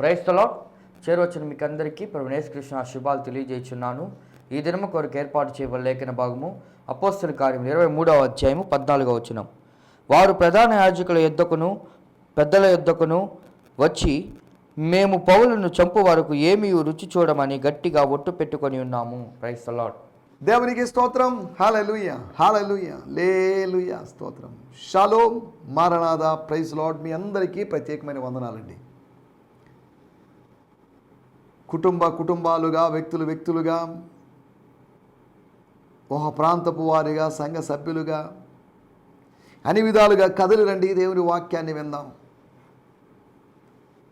క్రైస్తలో చేరవచ్చిన మీకు అందరికీ ప్రవణేశ్ కృష్ణ శుభాలు తెలియజేస్తున్నాను ఈ దినము కొరకు ఏర్పాటు చేయబడిన లేఖన భాగము అపోస్తుల కార్యం ఇరవై మూడవ అధ్యాయము పద్నాలుగవ వచనం. వారు ప్రధాన యాజకుల యుద్ధకును పెద్దల యుద్ధకును వచ్చి మేము పౌలను చంపు వరకు ఏమీ రుచి చూడమని గట్టిగా ఒట్టు పెట్టుకొని ఉన్నాము. క్రైస్తలాడ్ దేవునికి స్తోత్రం. హాలూయ హాలూయ లేలుయ. స్తోత్రం. షాలోమ్ మారనాథ. ప్రైజ్ లాడ్ మీ అందరికీ ప్రత్యేకమైన వందనాలండి. కుటుంబ కుటుంబాలుగా వ్యక్తులు వ్యక్తులుగా ఒక ప్రాంతపు వారిగా సంఘ సభ్యులుగా అన్ని విధాలుగా కదలి రండి దేవుని వాక్యాన్ని విందాం.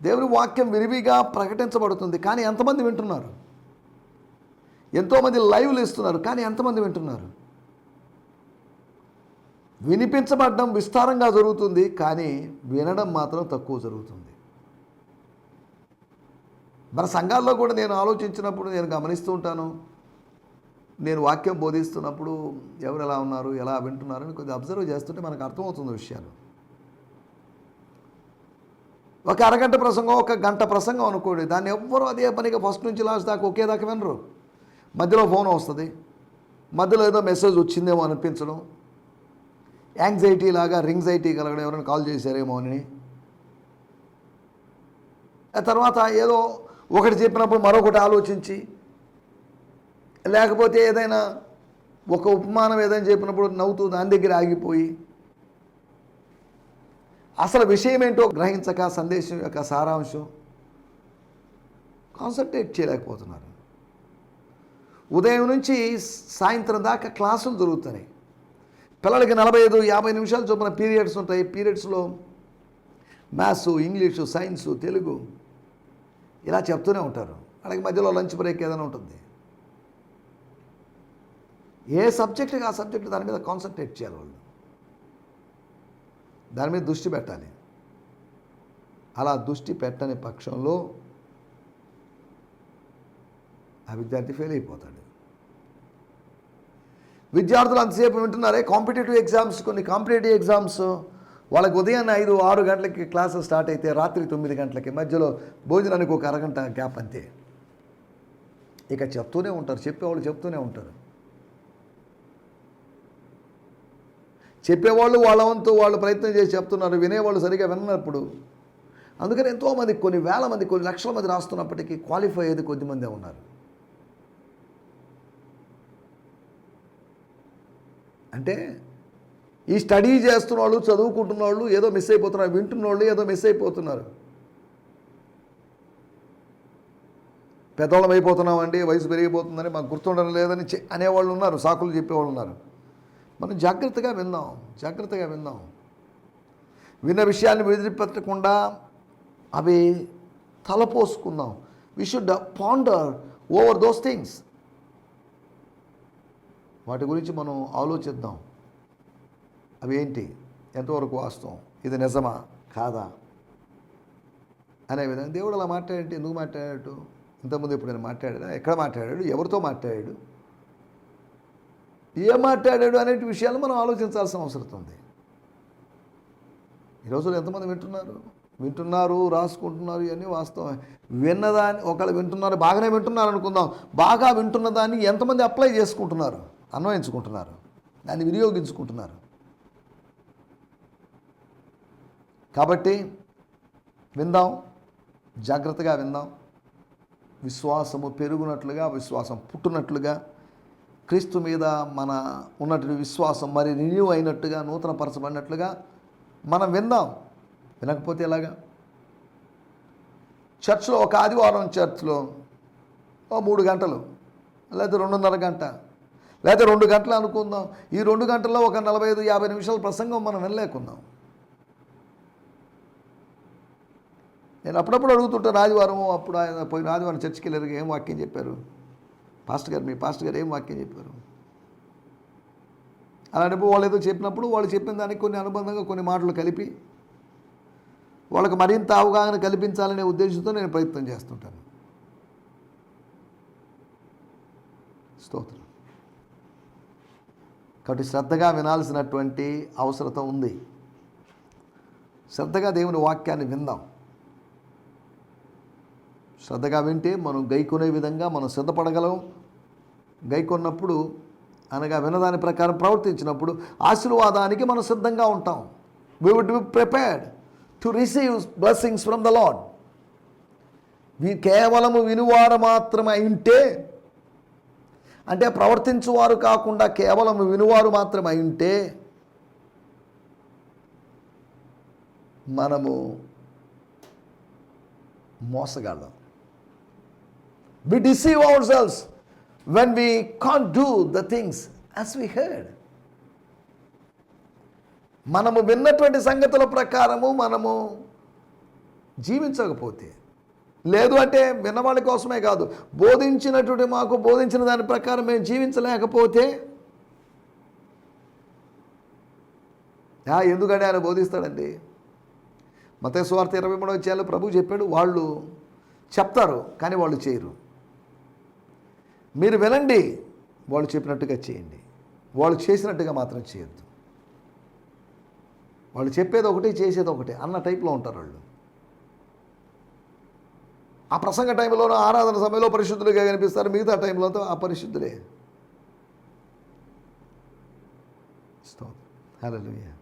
దేవుని వాక్యం విరివిగా ప్రకటించబడుతుంది కానీ ఎంతమంది వింటున్నారు? ఎంతోమంది లైవ్లు ఇస్తున్నారు కానీ ఎంతమంది వింటున్నారు? వినిపించబడడం విస్తారంగా జరుగుతుంది కానీ వినడం మాత్రం తక్కువ జరుగుతుంది. మన సంఘాల్లో కూడా నేను ఆలోచించినప్పుడు నేను గమనిస్తూ ఉంటాను. నేను వాక్యం బోధిస్తున్నప్పుడు ఎవరు ఎలా ఉన్నారు ఎలా వింటున్నారు అని కొద్దిగా అబ్జర్వ్ చేస్తుంటే మనకు అర్థమవుతుంది విషయాలు. ఒక అరగంట ప్రసంగం ఒక గంట ప్రసంగం అనుకోండి దాన్ని ఎవ్వరూ అదే పనిగా ఫస్ట్ నుంచి లాస్ట్ దాకా ఒకే దాకా వినరు. మధ్యలో ఫోన్ వస్తుంది. మధ్యలో ఏదో మెసేజ్ వచ్చిందేమో అనిపించడం. యాంగ్జైటీ లాగా రింగ్జైటీ కలగడం ఎవరైనా కాల్ చేశారేమో అని. ఆ తర్వాత ఏదో ఒకటి చెప్పినప్పుడు మరొకటి ఆలోచించి లేకపోతే ఏదైనా ఒక ఉపమానం ఏదైనా చెప్పినప్పుడు నవ్వుతూ దాని దగ్గర ఆగిపోయి అసలు విషయం ఏంటో గ్రహించక సందేశం యొక్క సారాంశం కాన్సన్ట్రేట్ చేయలేకపోతున్నారు. ఉదయం నుంచి సాయంత్రం దాకా క్లాసులు జరుగుతున్నాయి. పిల్లలకి నలభై ఐదు యాభై నిమిషాలు చొప్పున పీరియడ్స్ ఉంటాయి. పీరియడ్స్లో మ్యాథ్స్ ఇంగ్లీషు సైన్సు తెలుగు ఇలా చెప్తూనే ఉంటారు. వాళ్ళకి మధ్యలో లంచ్ బ్రేక్ ఏదైనా ఉంటుంది. ఏ సబ్జెక్టుకి ఆ సబ్జెక్టు దాని మీద కాన్సన్ట్రేట్ చేయాలి వాళ్ళు. దాని మీద దృష్టి పెట్టాలి. అలా దృష్టి పెట్టని పక్షంలో ఆ విద్యార్థి ఫెయిల్ అయిపోతాడు. విద్యార్థులు అంతసేపు వింటున్నారే కాంపిటేటివ్ ఎగ్జామ్స్ కొన్ని కాంపిటేటివ్ ఎగ్జామ్స్. వాళ్ళకి ఉదయాన్నే ఐదు ఆరు గంటలకి క్లాసెస్ స్టార్ట్ అయితే రాత్రి తొమ్మిది గంటలకి మధ్యలో భోజనానికి ఒక అరగంట గ్యాప్ అంతే. ఇక చెప్తూనే ఉంటారు చెప్పేవాళ్ళు చెప్తూనే ఉంటారు. చెప్పేవాళ్ళు వాళ్ళ వంతు వాళ్ళు ప్రయత్నం చేసి చెప్తున్నారు వినేవాళ్ళు సరిగా విన్నప్పుడు. అందుకని ఎంతోమంది కొన్ని వేల మంది కొన్ని లక్షల మంది రాస్తున్నప్పటికీ క్వాలిఫై అయ్యేది కొద్దిమందే ఉన్నారు. అంటే ఈ స్టడీ చేస్తున్న వాళ్ళు చదువుకుంటున్న వాళ్ళు ఏదో మిస్ అయిపోతున్నారు వింటున్న వాళ్ళు ఏదో మిస్ అయిపోతున్నారు. పెద్దవాళ్ళం అయిపోతున్నామండి వయసు పెరిగిపోతుందని మాకు గుర్తుండడం లేదని చె- అనేవాళ్ళు ఉన్నారు సాకులు చెప్పేవాళ్ళు ఉన్నారు. మనం జాగ్రత్తగా విందాం జాగ్రత్తగా విందాం. విన్న విషయాన్ని విడిచిపెట్టకుండా అవి తలపోసుకుందాం. We should ponder over those things వాటి గురించి మనం ఆలోచిద్దాం. అవి ఏంటి ఎంతవరకు వాస్తవం? ఇది నిజమా? కాదా? అనే విధంగా దేవుడు అలా మాట్లాడంటే ఎందుకు మాట్లాడాడు? ఇంతకుముందు ఇప్పుడు నేను మాట్లాడా ఎక్కడ మాట్లాడాడు? ఎవరితో మాట్లాడాడు? ఏం మాట్లాడాడు అనే విషయాలు మనం ఆలోచించాల్సిన అవసరం ఉంది. ఈ ఎంతమంది వింటున్నారు? వింటున్నారు రాసుకుంటున్నారు ఇవన్నీ వాస్తవం విన్నదాన్ని ఒకళ్ళు వింటున్నారు బాగానే వింటున్నారు అనుకుందాం. బాగా వింటున్న దాన్ని ఎంతమంది అప్లై చేసుకుంటున్నారు? అన్వయించుకుంటున్నారు. దాన్ని వినియోగించుకుంటున్నారు. కాబట్టి విందాం జాగ్రత్తగా విందాం. విశ్వాసము పెరుగునట్లుగా విశ్వాసం పుట్టినట్లుగా క్రీస్తు మీద మన ఉన్నటువంటి విశ్వాసం మరి రిన్యూ అయినట్టుగా నూతనపరచబడినట్లుగా మనం విందాం. వినకపోతే ఎలాగా? చర్చ్లో ఒక ఆదివారం చర్చ్లో ఓ మూడు గంటలు లేదా రెండున్నర గంట లేదా రెండు గంటలు అనుకుందాం. ఈ రెండు గంటల్లో ఒక నలభై ఐదు యాభై నిమిషాల ప్రసంగం మనం వినలేకుందాం నేను అప్పుడప్పుడు అడుగుతుంటాను ఆదివారం అప్పుడు ఆయన పోయిన ఆదివారం చర్చికి వెళ్ళారు ఏం వాక్యం చెప్పారు? పాస్టర్ గారు మీ పాస్టర్ గారు ఏం వాక్యం చెప్పారు? అలాంటప్పుడు వాళ్ళు ఏదో చెప్పినప్పుడు వాళ్ళు చెప్పిన దానికి కొన్ని అనుబంధంగా కొన్ని మాటలు కలిపి వాళ్ళకి మరింత అవగాహన కల్పించాలనే ఉద్దేశంతో నేను ప్రయత్నం చేస్తుంటాను. స్తోత్రం. కాబట్టి శ్రద్ధగా వినాల్సినటువంటి అవసరత ఉంది. శ్రద్ధగా దేవుని వాక్యాన్ని విందాం. శ్రద్ధగా వింటే మనం గైకొనే విధంగా మనం సిద్ధపడగలం. గైకొన్నప్పుడు అనగా వినదాని ప్రకారం ప్రవర్తించినప్పుడు ఆశీర్వాదానికి మనం సిద్ధంగా ఉంటాం. We would be prepared to receive blessings from the Lord కేవలము వినువారు మాత్రమే అయి ఉంటే అంటే ప్రవర్తించువారు కాకుండా కేవలం వినువారు మాత్రమే అయి ఉంటే మనము మోసగాళ్ళం. We deceive ourselves when we can't do the things as we heard మనము విన్నటువంటి సంగతుల ప్రకారము మనము జీవించకపోతే. లేదు అంటే విన్నవాళ్ళ కోసమే కాదు బోధించినటువంటి మాకు బోధించిన దాని ప్రకారం మేము జీవించలేకపోతే. ఆ, ఎందుకంటే ఆయన బోధిస్తాడండి. మతేశ్వార్త ఇరవై మూడవ చేయాలి ప్రభు చెప్పాడు వాళ్ళు చెప్తారు కానీ వాళ్ళు చేయరు. మీరు వినండి వాళ్ళు చెప్పినట్టుగా చేయండి. వాళ్ళు చేసినట్టుగా మాత్రం చేయొద్దు. వాళ్ళు చెప్పేది ఒకటి చేసేది ఒకటి అన్న టైప్లో ఉంటారు వాళ్ళు. ఆ ప్రసంగ టైంలోనూ ఆరాధన సమయంలో పరిశుద్ధులుగా కనిపిస్తారు మిగతా టైంలో అంతా అపరిశుద్ధులే హల్లెలూయా.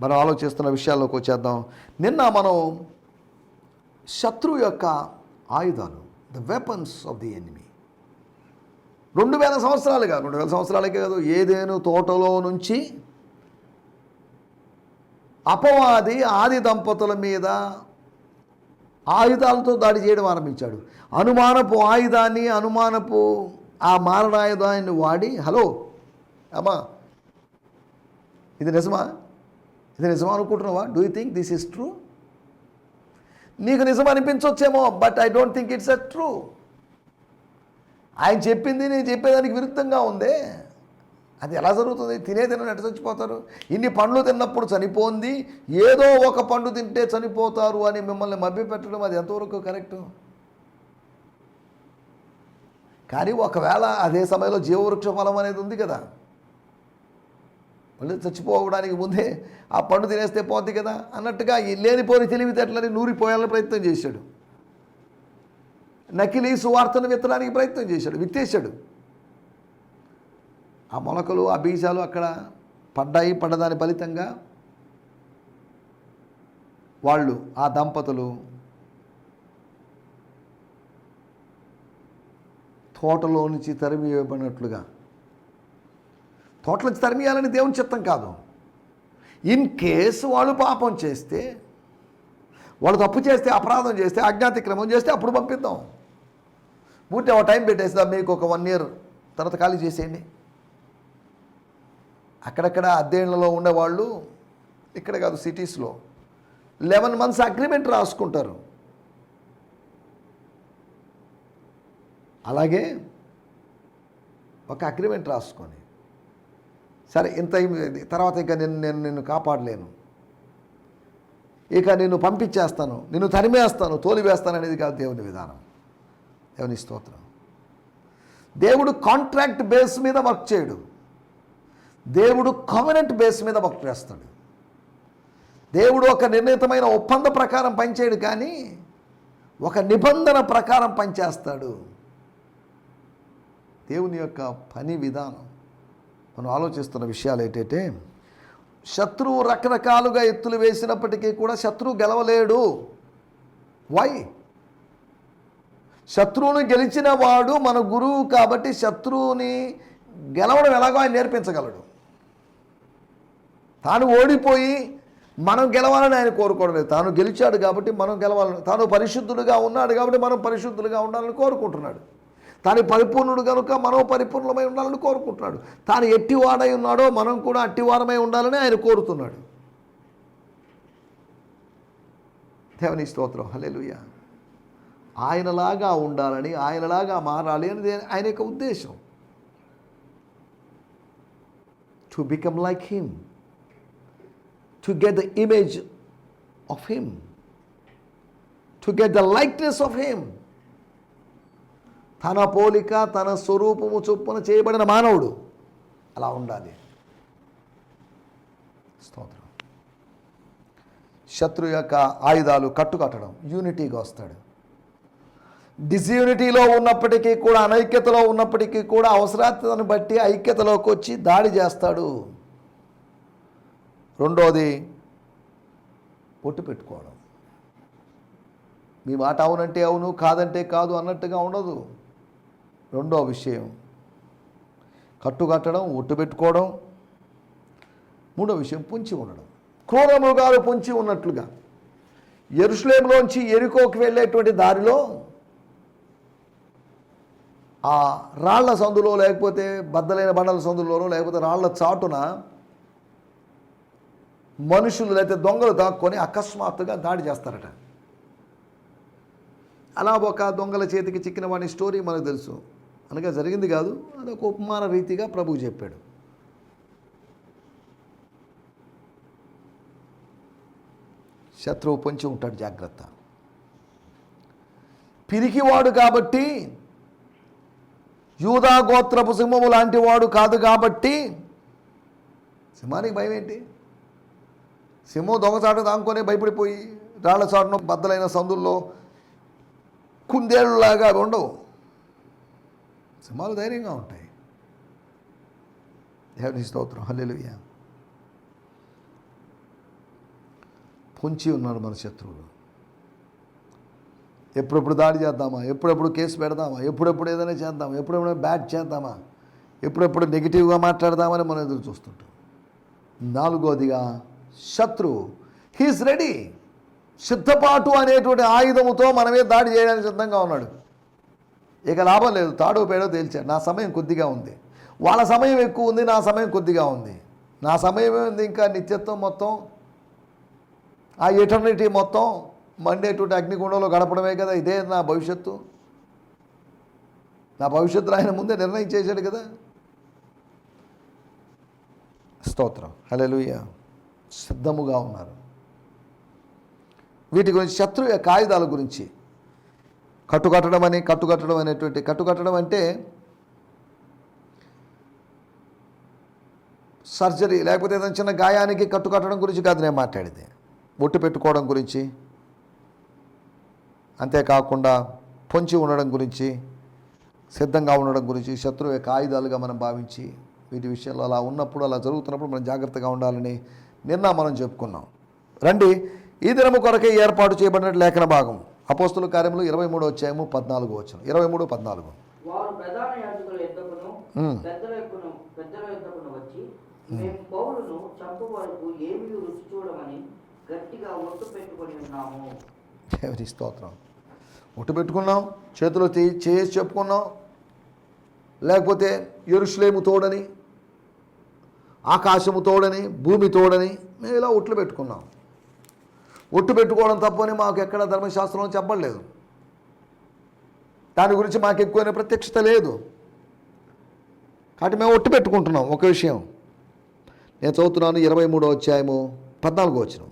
మనం ఆలోచిస్తున్న విషయాల్లోకి వచ్చేద్దాం. నిన్న మనం శత్రువు యొక్క ఆయుధాలు the weapons of the enemy రెండు వేల సంవత్సరాలుగా రెండు వేల సంవత్సరాలకే కాదు ఏదేను తోటలో నుంచి అపవాది ఆది దంపతుల మీద ఆయుధాలతో దాడి చేయడం ఆరంభించాడు. అనుమానపు ఆయుధాన్ని అనుమానపు ఆ మారణాయుధాన్ని వాడి హలో అమ్మా ఇది నిజమా? ఇది నిజమా అనుకుంటున్నావా? Do you think this is true నీకు నిజం అనిపించవచ్చేమో but I don't think it's a true ఆయన చెప్పింది నేను చెప్పేదానికి విరుద్ధంగా ఉందే. అది ఎలా జరుగుతుంది? తినే తిన చచ్చిపోతారు? ఇన్ని పండ్లు తిన్నప్పుడు చనిపోంది ఏదో ఒక పండు తింటే చనిపోతారు అని మిమ్మల్ని మభ్యపెట్టడం అది ఎంతవరకు కరెక్టు? కానీ ఒకవేళ అదే సమయంలో జీవవృక్ష ఫలం అనేది ఉంది కదా. మళ్ళీ చచ్చిపోవడానికి ముందే ఆ పండు తినేస్తే పోద్ది కదా అన్నట్టుగా ఈ లేనిపోని తెలివితేటలని నూరిపోయాలని ప్రయత్నం చేశాడు. నకిలీ సువార్తను విత్తడానికి ప్రయత్నం చేశాడు విత్తేశాడు. ఆ మొలకలు ఆ బీజాలు అక్కడ పడ్డాయి పడ్డదాని ఫలితంగా వాళ్ళు ఆ దంపతులు తోటలో నుంచి తరిమి వేయబడినట్లుగా తోటల తరిమియాలని దేవుని చిత్తం కాదు. ఇన్ కేసు వాళ్ళు పాపం చేస్తే వాళ్ళు తప్పు చేస్తే అపరాధం చేస్తే అజ్ఞాతిక్రమం చేస్తే అప్పుడు పంపిద్దాం. పూర్తి ఒక టైం పెట్టేస్తా మీకు ఒక వన్ ఇయర్ తర్వాత ఖాళీ చేసేయండి. అక్కడక్కడ అధ్యయనంలో ఉండేవాళ్ళు ఇక్కడ కాదు సిటీస్లో లెవెన్ మంత్స్ అగ్రిమెంట్ రాసుకుంటారు. అలాగే ఒక అగ్రిమెంట్ రాసుకొని సరే ఇంత తర్వాత ఇంకా నేను నేను నిన్ను కాపాడలేను. ఇక నిన్ను పంపించేస్తాను నిన్ను తరిమేస్తాను తోలివేస్తాను అనేది కాదు దేవుని విధానం. దేవుని స్తోత్రం. దేవుడు కాంట్రాక్ట్ బేస్ మీద వర్క్ చేయడు. దేవుడు కవనెంట్ బేస్ మీద వర్క్ చేస్తాడు. దేవుడు ఒక నిర్ణీతమైన ఒప్పంద ప్రకారం పనిచేయడు కానీ ఒక నిబంధన ప్రకారం పనిచేస్తాడు. దేవుని యొక్క పని విధానం. మనం ఆలోచిస్తున్న విషయాలు ఏంటంటే శత్రువు రకరకాలుగా ఎత్తులు వేసినప్పటికీ కూడా శత్రువు గెలవలేడు. వై శత్రువును గెలిచిన వాడు మన గురువు కాబట్టి శత్రువుని గెలవడం ఎలాగో ఆయన నేర్పించగలడు. తాను ఓడిపోయి మనం గెలవాలని ఆయన కోరుకోవడం లేదు. తాను గెలిచాడు కాబట్టి మనం గెలవాలని తాను పరిశుద్ధుడుగా ఉన్నాడు కాబట్టి మనం పరిశుద్ధులుగా ఉండాలని కోరుకుంటున్నాడు. తాను పరిపూర్ణుడు కనుక మనం పరిపూర్ణమై ఉండాలని కోరుకుంటున్నాడు. తాను ఎట్టివాడై ఉన్నాడో మనం కూడా అట్టివారమై ఉండాలని ఆయన కోరుతున్నాడు. దేవుని స్తోత్రం. హల్లెలూయ. ఆయనలాగా ఉండాలని ఆయనలాగా మారాలి అనేది ఆయన యొక్క ఉద్దేశం. To become like him to get the image of him to get the likeness of him తన పోలిక తన స్వరూపము చొప్పున చేయబడిన మానవుడు. అలా ఉండాలి. స్తోత్రం. శత్రు యొక్క ఆయుధాలు కట్టుకట్టడం యూనిటీగా వస్తాడు. డిస్యూనిటీలో ఉన్నప్పటికీ కూడా అనైక్యతలో ఉన్నప్పటికీ కూడా అవసరాన్ని బట్టి ఐక్యతలోకి వచ్చి దాడి చేస్తాడు. రెండోది పొట్టు పెట్టుకోవడం. మీ మాట అవునంటే అవును కాదంటే కాదు అన్నట్టుగా ఉండదు. రెండో విషయం. కట్టుకట్టడం ఒట్టు పెట్టుకోవడం మూడో విషయం పొంచి ఉండడం. క్రూర మృగాలు పొంచి ఉన్నట్లుగా. ఎరుసలేంలోంచి ఎరుకోకి వెళ్ళేటువంటి దారిలో ఆ రాళ్ళ సందులో లేకపోతే బద్దలైన బండల సందులోనో లేకపోతే రాళ్ళ చాటున మనుషులు లేకపోతే దొంగలు దాక్కొని అకస్మాత్తుగా దాడి చేస్తారట. అలా ఒక దొంగల చేతికి చిక్కిన వాడి స్టోరీ మనకు తెలుసు. అనగా జరిగింది కాదు అది ఒక ఉపమాన రీతిగా ప్రభువు చెప్పాడు. శత్రువు పొంచి ఉంటాడు జాగ్రత్త. పిరికివాడు కాబట్టి యూదా గోత్రపు సింహము లాంటి వాడు కాదు కాబట్టి సింహానికి భయం ఏంటి? సింహం దొంగచాటు దాంకొని భయపడిపోయి రాళ్ళ చాటును బద్దలైన సందుల్లో కుందేళ్ళలాగా అవి ఉండవు. సింహాలు ధైర్యంగా ఉంటాయి. దేవుని స్తోత్రం. హల్లెలుయ్య పొంచి ఉన్నాడు మన శత్రువులు. ఎప్పుడెప్పుడు దాడి చేద్దామా? ఎప్పుడెప్పుడు కేసు పెడదామా? ఎప్పుడెప్పుడు ఏదైనా చేద్దామా? ఎప్పుడెప్పుడు బ్యాట్ చేద్దామా? ఎప్పుడెప్పుడు నెగిటివ్గా మాట్లాడదామని మనం ఎదురు చూస్తుంటాం. నాలుగోదిగా శత్రువు. హీస్ రెడీ సిద్ధపాటు అనేటువంటి ఆయుధముతో మనమే దాడి చేయడానికి సిద్ధంగా ఉన్నాడు. ఇక లాభం లేదు తాడో పేడో తేల్చాడు నా సమయం కొద్దిగా ఉంది. వాళ్ళ సమయం ఎక్కువ ఉంది నా సమయం కొద్దిగా ఉంది. నా సమయం ఉంది ఇంకా నిత్యత్వం మొత్తం ఆ ఎటర్నిటీ మొత్తం మండే టు అగ్నిగుండంలో గడపడమే కదా ఇదే నా భవిష్యత్తు. నా భవిష్యత్తులో ఆయన ముందే నిర్ణయం చేశాడు కదా. స్తోత్రం. హలెలుయ సిద్ధముగా ఉన్నారు. వీటి గురించి శత్రు కాగితాల గురించి కట్టుకట్టడం అని కట్టుకట్టడం అనేటువంటి కట్టుకట్టడం అంటే సర్జరీ లేకపోతే ఏదైనా చిన్న గాయానికి కట్టుకట్టడం గురించి కాదు నేను మాట్లాడేది. ఒట్టు పెట్టుకోవడం గురించి అంతేకాకుండా పొంచి ఉండడం గురించి సిద్ధంగా ఉండడం గురించి శత్రువు యొక్క ఆయుధాలుగా మనం భావించి వీటి విషయాల్లో అలా ఉన్నప్పుడు అలా జరుగుతున్నప్పుడు మనం జాగ్రత్తగా ఉండాలని నిన్న మనం చెప్పుకున్నాం. రండి ఈ దినము కొరకే ఏర్పాటు చేయబడిన లేఖన భాగం. అపోస్తుల కార్యములు ఇరవై మూడు వచ్చాము పద్నాలుగు వచ్చాము ఇరవై మూడు పద్నాలుగు. దేవుని స్తోత్రం. ఒట్టు పెట్టుకున్నాం చేతిలో చేసి చెప్పుకున్నాం లేకపోతే ఎరుషులేము తోడని ఆకాశము తోడని భూమి తోడని మేము ఇలా ఒట్లు పెట్టుకున్నాం. ఒట్టు పెట్టుకోవడం తప్పని మాకు ఎక్కడ ధర్మశాస్త్రంలో చెప్పలేదు. దాని గురించి మాకు ఎక్కువైన ప్రత్యక్షత లేదు. కాబట్టి మేము ఒట్టు పెట్టుకుంటున్నాం ఒక విషయం. నేను చదువుతున్నాను ఇరవై మూడో అధ్యాయము పద్నాలుగో వచ్చిన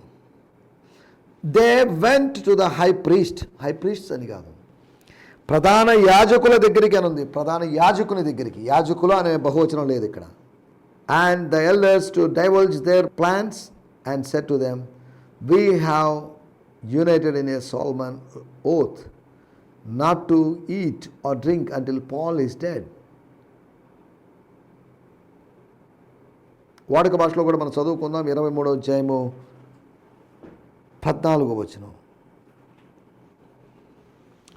they went to the high priest high priests అని కాదు. ప్రధాన యాజకుల దగ్గరికి అని ఉంది. ప్రధాన యాజకుని దగ్గరికి. యాజకులు అనే బహువచనం లేదు ఇక్కడ. And the elders to divulge their plans and set to them we have united in a solemn oath not to eat or drink until Paul is dead వాడుక భాషలో కూడా మనం చదువుకుందాం. ఇరవై మూడో అధ్యాయము పద్నాలుగు వచనం.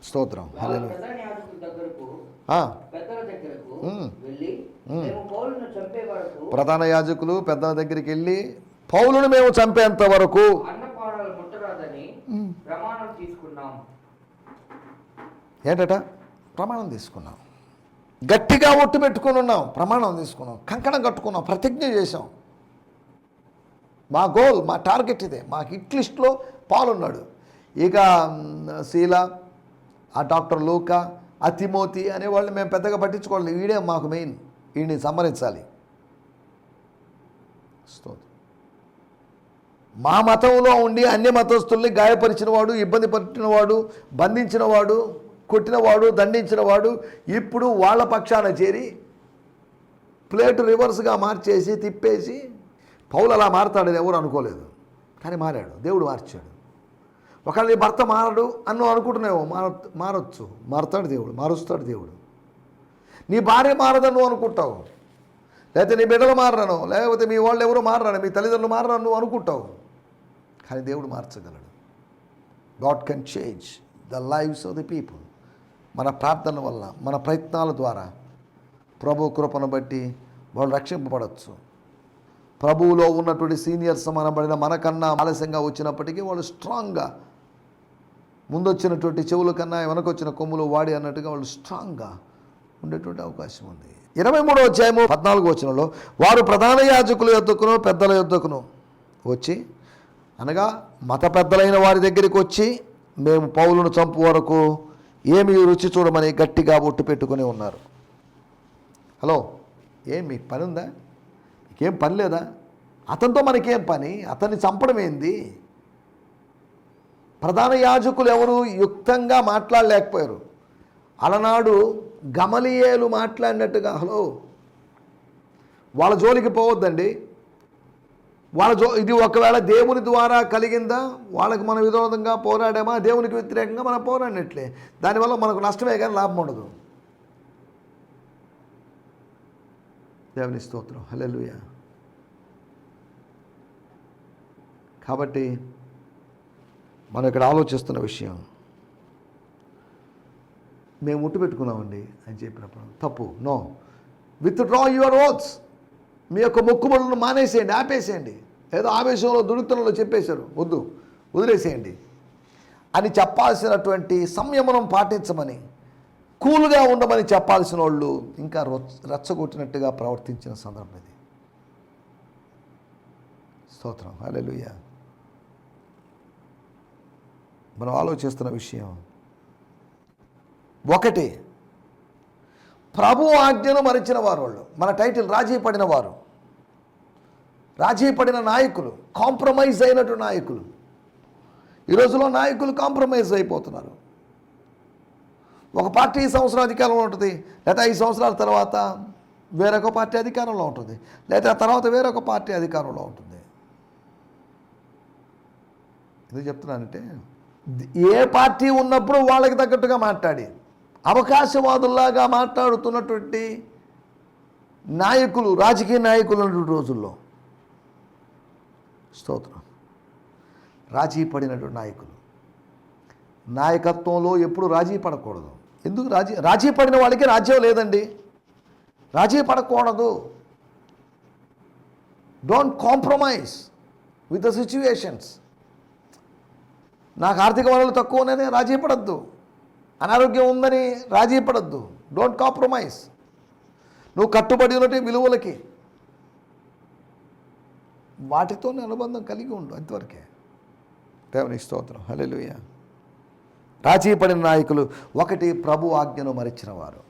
స్తోత్రం. హల్లెలూయా. ప్రధాన యాజకుల పెద్దల దగ్గరకు. వెళ్ళి పౌలును మేము చంపేంత వరకు ఏంటట? ప్రమాణం తీసుకున్నాం. గట్టిగా ఒట్టు పెట్టుకుని ఉన్నాం. ప్రమాణం తీసుకున్నాం. కంకణం కట్టుకున్నాం. ప్రతిజ్ఞ చేసాం మా గోల్ మా టార్గెట్ ఇదే. మా హిట్ లిస్ట్లో పాలున్నాడు. ఇక శీల ఆ డాక్టర్ లూకా ఆ తిమోతి అనేవాళ్ళు మేము పెద్దగా పట్టించుకోవాలి వీడే మాకు మెయిన్. వీడిని సంహరించాలి. స్తోత్రం. మా మతంలో ఉండి అన్ని మతస్థుల్ని గాయపరిచినవాడు ఇబ్బంది పట్టినవాడు బంధించినవాడు కొట్టినవాడు దండించినవాడు ఇప్పుడు వాళ్ళ పక్షాన చేరి ప్లేట్ రివర్స్గా మార్చేసి తిప్పేసి పౌలు అలా మారతాడని ఎవరు అనుకోలేదు. కానీ మారాడు. దేవుడు మార్చాడు. ఒకవేళ నీ భర్త మారడు అన్ను అనుకుంటున్నావు మార మారచ్చు. మారుతాడు దేవుడు మారుస్తాడు దేవుడు. నీ భార్య మారదని నువ్వు అనుకుంటావు. లేకపోతే నీ బిడ్డలు మారను లేకపోతే మీ వాళ్ళు ఎవరు మారను మీ తల్లిదండ్రులు మారను నువ్వు అనుకుంటావు. కానీ దేవుడు మార్చగలడు. God can change the lives of the people మన ప్రార్థన వల్ల మన ప్రయత్నాల ద్వారా ప్రభు కృపను బట్టి వాళ్ళు రక్షింపబడవచ్చు ప్రభువులో ఉన్నటువంటి సీనియర్స్ మనబడిన మనకన్నా ఆలస్యంగా వచ్చినప్పటికీ వాళ్ళు స్ట్రాంగ్గా ముందొచ్చినటువంటి చెవుల కన్నా వెనకొచ్చిన కొమ్ములు వాడి అన్నట్టుగా వాళ్ళు స్ట్రాంగ్గా ఉండేటువంటి అవకాశం ఉంది. ఇరవై మూడో అధ్యాయము పద్నాలుగు వచనంలో వారు ప్రధాన యాజకుల యొద్దకును పెద్దల యొద్దకును వచ్చి అనగా మత పెద్దలైన వారి దగ్గరికి వచ్చి మేము పౌలను చంపు వరకు ఏమి రుచి చూడమని గట్టిగా ఒట్టు పెట్టుకుని ఉన్నారు. హలో ఏం మీకు పని ఉందా? మీకేం పని లేదా? అతనితో మనకేం పని? అతన్ని చంపడం ఏంది? ప్రధాన యాజకులు ఎవరు? యుక్తంగా మాట్లాడలేకపోయారు. అలనాడు గమలియేలు మాట్లాడినట్టుగా హలో వాళ్ళ జోలికి పోవద్దండి. వాళ్ళ జో ఇది ఒకవేళ దేవుని ద్వారా కలిగిందా? వాళ్ళకి మనం విరోధంగా పోరాడామా? దేవునికి వ్యతిరేకంగా మనం పోరాడినట్లే. దానివల్ల మనకు నష్టమే కానీ లాభం ఉండదు. దేవుని స్తోత్రం. హలెలుయ కాబట్టి మనం ఇక్కడ ఆలోచిస్తున్న విషయం మేము ముట్టు పెట్టుకున్నామండి అని చెప్పినప్పుడు. తప్పు. No. Withdraw your oaths మీ యొక్క మొక్కుబడులను మానేసేయండి ఆపేసేయండి. ఏదో ఆవేశంలో దుడుతనంలో చెప్పేశారు. వద్దు వదిలేసేయండి. అని చెప్పాల్సినటువంటి సంయమనం పాటించమని కూల్గా ఉండమని చెప్పాల్సిన వాళ్ళు ఇంకా రొచ్చ రెచ్చగొట్టినట్టుగా ప్రవర్తించిన సందర్భం ఇది. స్తోత్రం. హల్లెలూయా. మనం ఆలోచిస్తున్న విషయం ఒకటి. ప్రభు ఆజ్ఞను మరిచిన వారు వాళ్ళు మన టైటిల్ రాజీ పడిన వారు. రాజీ పడిన నాయకులు కాంప్రమైజ్ అయినట్టు నాయకులు. ఈ రోజులో నాయకులు కాంప్రమైజ్ అయిపోతున్నారు. ఒక పార్టీ ఈ సంవత్సరం అధికారంలో ఉంటుంది లేదా ఐదు సంవత్సరాల తర్వాత వేరొక పార్టీ అధికారంలో ఉంటుంది లేదా తర్వాత వేరొక పార్టీ అధికారంలో ఉంటుంది. ఎందుకు చెప్తున్నానంటే ఏ పార్టీ ఉన్నప్పుడు వాళ్ళకి తగ్గట్టుగా మాట్లాడి అవకాశవాదుల్లాగా మాట్లాడుతున్నటువంటి నాయకులు రాజకీయ నాయకులు ఉన్నటువంటి రోజుల్లో. స్తోత్రం. రాజీ పడినటువంటి నాయకులు. నాయకత్వంలో ఎప్పుడు రాజీ పడకూడదు. ఎందుకు రాజీ? రాజీ పడిన వాళ్ళకి రాజ్యం లేదండి. రాజీ పడకూడదు. Don't compromise with the situations నాకు ఆర్థిక వనరులు తక్కువనే రాజీ పడద్దు. అనారోగ్యం ఉందని రాజీ పడద్దు. డోంట్ కాంప్రమైజ్ నువ్వు కట్టుబడి ఉన్నటువంటి విలువలకి. వాటితోనే అనుబంధం కలిగి ఉండు అంతవరకే. దేవుని స్తోత్రం. హలెలుయ రాజీ పడిన నాయకులు ఒకటి ప్రభు ఆజ్ఞను మరిచిన వారు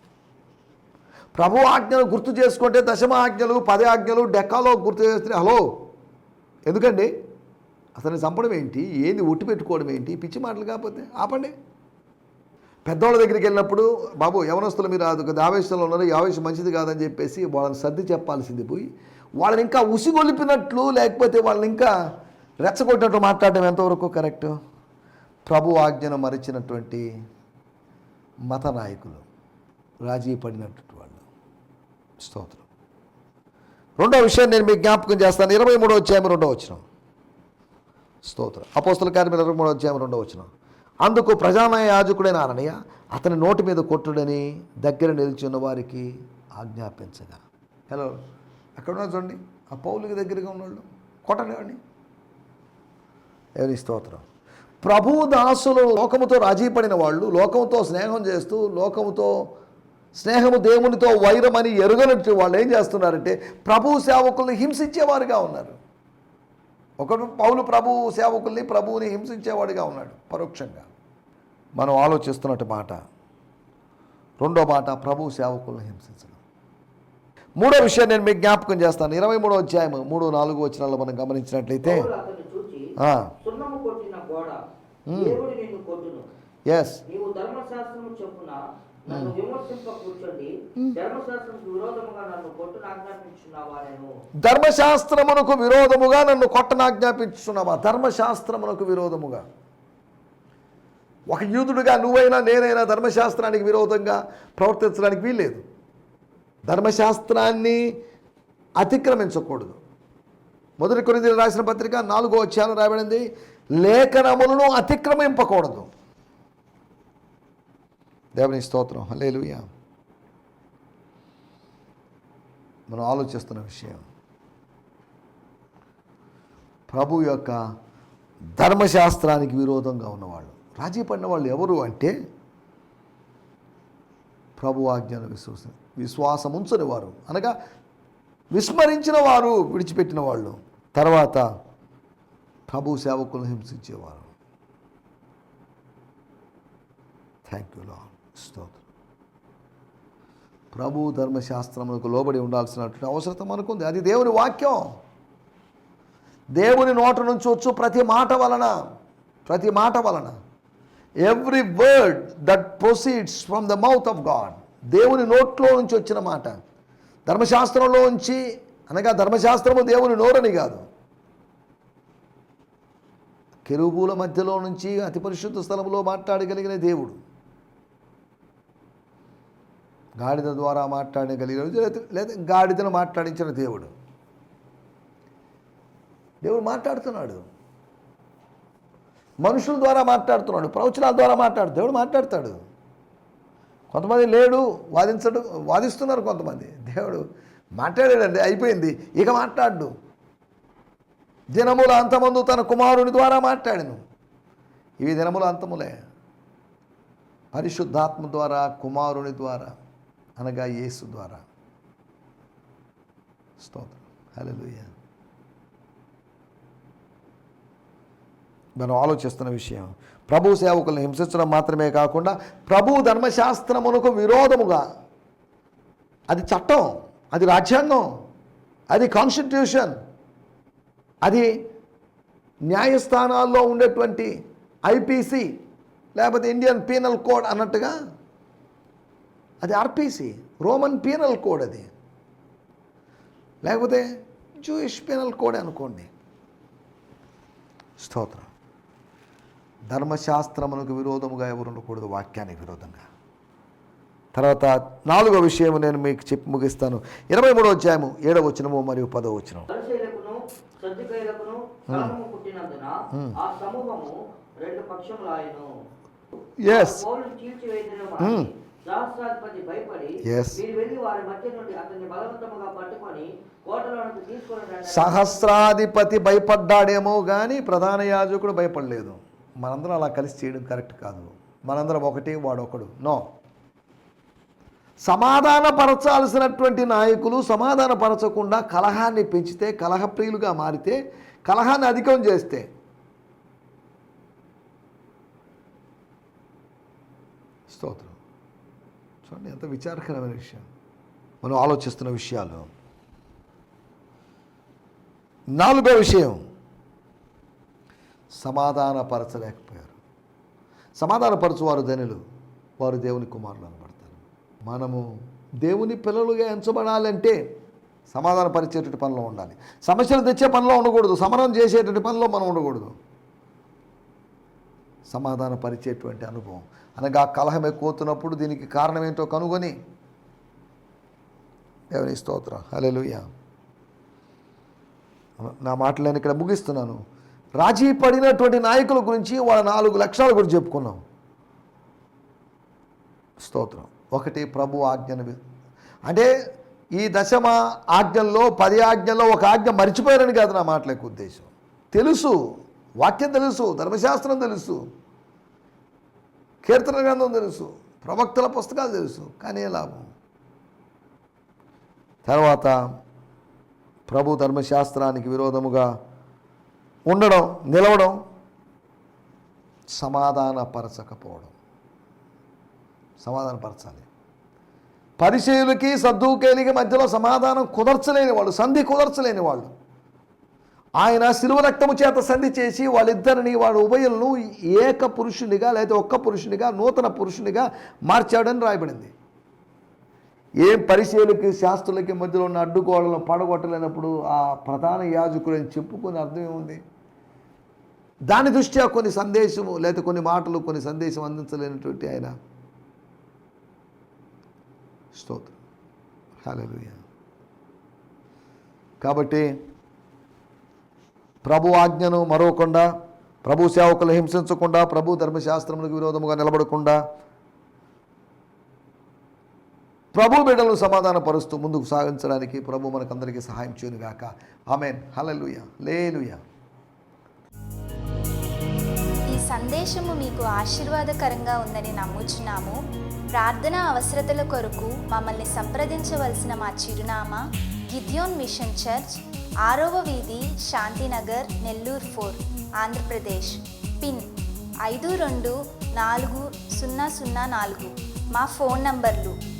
ప్రభు ఆజ్ఞను గుర్తు చేసుకుంటే దశమ ఆజ్ఞలు పదే ఆజ్ఞలు డెక్కాలో గుర్తు చేస్తే హలో ఎందుకండి? అతన్ని చంపడం ఏంటి? ఏంది? ఒట్టి పెట్టుకోవడం ఏంటి? పిచ్చి మాటలు కాకపోతే ఆపండి. పెద్దవాళ్ళ దగ్గరికి వెళ్ళినప్పుడు బాబు యవనస్తులు మీరు అది కొద్ది ఆవేశంలో ఉన్నారు ఈ ఆవేశం మంచిది కాదని చెప్పేసి వాళ్ళని సర్ది చెప్పాల్సింది పోయి వాళ్ళని ఇంకా ఉసిగొలిపినట్లు లేకపోతే వాళ్ళని ఇంకా రెచ్చగొట్టినట్టు మాట్లాడడం ఎంతవరకు కరెక్ట్? ప్రభు ఆజ్ఞను మరిచినటువంటి మత నాయకులు రాజీ పడినటువంటి వాళ్ళు. స్తోత్రం. రెండో విషయం నేను మీకు జ్ఞాపకం చేస్తాను. ఇరవై మూడో వచ్చాము రెండో వచ్చిన స్తోత్రం. అపోస్తుల కార్యం ఇరవై మూడో వచ్చాము రెండో వచ్చినాం అందుకు ప్రజానాయ యాజకుడైన అననయ్య అతని నోటి మీద కొట్టుడని దగ్గర నిలిచిన వారికి ఆజ్ఞాపించగా. హలో ఎక్కడ ఉన్నారు చూడండి? ఆ పౌలుకి దగ్గరగా ఉన్నాడు కొట్టలేవండి వాడిని. స్తోత్రం. ప్రభు దాసులు లోకముతో రాజీ పడిన వాళ్ళు లోకముతో స్నేహం చేస్తూ లోకముతో స్నేహము దేవునితో వైరమని ఎరుగనట్టు వాళ్ళు ఏం చేస్తున్నారంటే ప్రభు సేవకుల్ని హింసించేవారుగా ఉన్నారు. ఒకడు పౌలు ప్రభు సేవకుల్ని ప్రభువుని హింసించేవాడిగా ఉన్నాడు పరోక్షంగా. మనం ఆలోచిస్తున్నట్టు మాట. రెండో మాట ప్రభు సేవకుల్ని హింసించడం. మూడో విషయం నేను మీకు జ్ఞాపకం చేస్తాను. ఇరవై మూడో అధ్యాయం మూడు నాలుగు వచ్చినాల్లో మనం గమనించినట్లయితే ఎస్ ధర్మశాస్త్రమునకు విరోధముగా నన్ను కొట్టనాజ్ఞాపించున్నావా ధర్మశాస్త్రమునకు విరోధముగా. ఒక యూదుడుగా నువ్వైనా నేనైనా ధర్మశాస్త్రానికి విరోధంగా ప్రవర్తించడానికి వీల్లేదు. ధర్మశాస్త్రాన్ని అతిక్రమించకూడదు. మొదటి కొన్ని రాసిన పత్రిక నాలుగో అధ్యాయం రాయబడింది లేఖనములను అతిక్రమింపకూడదు. దేవుని స్తోత్రం. హల్లెలూయా. మనం ఆలోచిస్తున్న విషయం ప్రభు యొక్క ధర్మశాస్త్రానికి విరోధంగా ఉన్నవాళ్ళు. రాజీ పడిన వాళ్ళు ఎవరు అంటే ప్రభు ఆజ్ఞను విశ్వాస విశ్వాసం ఉంచని వారు. అనగా విస్మరించిన వారు విడిచిపెట్టిన వాళ్ళు. తర్వాత ప్రభు సేవకులను హింసించేవారు. థ్యాంక్ యూ లా స్తోత్రం. ప్రభు ధర్మశాస్త్రములకు లోబడి ఉండాల్సినటువంటి అవసరం మనకుంది. అది దేవుని వాక్యం. దేవుని నోట నుంచి వచ్చు ప్రతి మాట వలన ప్రతి మాట వలన. Every word that proceeds from the mouth of God దేవుని నోట్లో నుంచి వచ్చిన మాట. ధర్మశాస్త్రంలో నుంచి అనగా ధర్మశాస్త్రము దేవుని నోరని కాదు. కెరుబూల మధ్యలో నుంచి అతి పరిశుద్ధ స్థలంలో మాట్లాడగలిగిన దేవుడు. గాడిద ద్వారా మాట్లాడగలిగిన లేదా గాడిదను మాట్లాడించిన దేవుడు. దేవుడు మాట్లాడుతున్నాడు. మనుషుల ద్వారా మాట్లాడుతున్నాడు ప్రవచనాల ద్వారా మాట్లాడు దేవుడు మాట్లాడతాడు. కొంతమంది లేడు వాదించడు వాదిస్తున్నారు కొంతమంది. దేవుడు మాట్లాడాడండి అయిపోయింది. ఇక మాట్లాడు. దినముల అంతమందు తన కుమారుని ద్వారా మాట్లాడను. ఇవి దినముల అంతములే. పరిశుద్ధాత్మ ద్వారా కుమారుని ద్వారా అనగా యేసు ద్వారా. స్తోత్రం. హలో మనం ఆలోచిస్తున్న విషయం. ప్రభు సేవకులను హింసించడం మాత్రమే కాకుండా ప్రభు ధర్మశాస్త్రమునకు విరోధముగా అది చట్టం అది రాజ్యాంగం అది కాన్స్టిట్యూషన్ అది న్యాయస్థానాల్లో ఉండేటువంటి ఐపీసీ లేకపోతే ఇండియన్ పీనల్ కోడ్ అన్నట్టుగా అది ఆర్పీసీ రోమన్ పీనల్ కోడ్ అది. లేకపోతే జూయిష్ పీనల్ కోడ్ అనుకోండి. స్తోత్రం. ధర్మశాస్త్రమునకు విరోధముగా ఎవరు ఉండకూడదు? వాక్యానికి విరోధంగా. తర్వాత నాలుగో విషయం నేను మీకు చెప్పి ముగిస్తాను. ఇరవై మూడో అధ్యాయము ఏడవ వచనము మరియు పదో వచనం రండి సహస్రాధిపతి భయపడ్డాడేమో కానీ ప్రధాన యాజకుడు భయపడలేదు. మనందరం అలా కలిసి చేయడం కరెక్ట్ కాదు. మనందరం ఒకటి వాడొకడు. నో. సమాధానపరచాల్సినటువంటి నాయకులు సమాధానపరచకుండా కలహాన్ని పెంచితే కలహప్రియులుగా మారితే కలహాన్ని అధికం చేస్తే. స్తోత్రం. చూడండి ఎంత విచారకరమైన విషయం. మనం ఆలోచిస్తున్న విషయాలు. నాలుగో విషయం. సమాధానపరచలేకపోయారు. సమాధానపరచువారు ధనులు వారు దేవుని కుమారులు అనబడతారు. మనము దేవుని పిల్లలుగా ఎంచబడాలంటే సమాధానపరిచేటువంటి పనిలో ఉండాలి. సమస్యలు తెచ్చే పనిలో ఉండకూడదు. సమరం చేసేటువంటి పనిలో మనం ఉండకూడదు. సమాధానపరిచేటువంటి అనుభవం. అనగా కలహం ఎక్కువతున్నప్పుడు దీనికి కారణం ఏంటో కనుగొని దేవుని స్తోత్రం. హల్లెలూయా. నా మాటలు నేను ఇక్కడ ముగిస్తున్నాను. రాజీ పడినటువంటి నాయకుల గురించి వాళ్ళ నాలుగు లక్షణాల గురించి చెప్పుకున్నాం. స్తోత్రం. ఒకటి ప్రభు ఆజ్ఞను వి- అంటే ఈ దశమ ఆజ్ఞల్లో పది ఆజ్ఞల్లో ఒక ఆజ్ఞ మర్చిపోయారని కాదు నా మాటల ఉద్దేశం. తెలుసు వాక్యం తెలుసు ధర్మశాస్త్రం తెలుసు కీర్తన గ్రంథం తెలుసు ప్రవక్తల పుస్తకాలు తెలుసు కానీ లాభం తర్వాత ప్రభు ధర్మశాస్త్రానికి విరోధముగా ఉండడం నిలవడం సమాధానపరచకపోవడం. సమాధానపరచాలి. పరిచయులకి సద్దుకేలికి మధ్యలో సమాధానం కుదర్చలేని వాళ్ళు సంధి కుదర్చలేని వాళ్ళు. ఆయన శిలువ రక్తము చేత సంధి చేసి వాళ్ళిద్దరిని వాడు ఉభయులను ఏక పురుషునిగా లేదా ఒక్క పురుషునిగా నూతన పురుషునిగా మార్చాడని రాయబడింది. ఏం పరిశీలకి శాస్త్రులకి మధ్యలో ఉన్న అడ్డుగోడలను పడగొట్టలేనప్పుడు ఆ ప్రధాన యాజకుడు అని చెప్పుకునే అర్థం ఏముంది? దాని దృష్ట్యా కొన్ని సందేశము లేదా కొన్ని మాటలు కొన్ని సందేశం అందించలేనటువంటి ఆయన. స్తోత్రం. కాబట్టి ప్రభు ఆజ్ఞను మరోకుండా ప్రభు సేవకులు హింసించకుండా ప్రభు ధర్మశాస్త్రములకు విరోధముగా నిలబడకుండా ప్రభు బిడ్డలను సమాధానపరుస్తూ ముందుకు సాగించడానికి ప్రభు మనకందరికీ సహాయం చేయనుగాక. ఆమెన్. Hallelujah. ఈ సందేశము మీకు ఆశీర్వాదకరంగా ఉందని నమ్ముచున్నాము. ప్రార్థన అవసరతల కొరకు మమ్మల్ని సంప్రదించవలసిన మా చిరునామా గిద్యోన్ మిషన్ చర్చ్ ఆరవ వీధి శాంతినగర్ నెల్లూరు ఫోర్ ఆంధ్రప్రదేశ్. పిన్ ఐదు రెండు నాలుగు సున్నా సున్నా నాలుగు. మా ఫోన్ నంబర్లు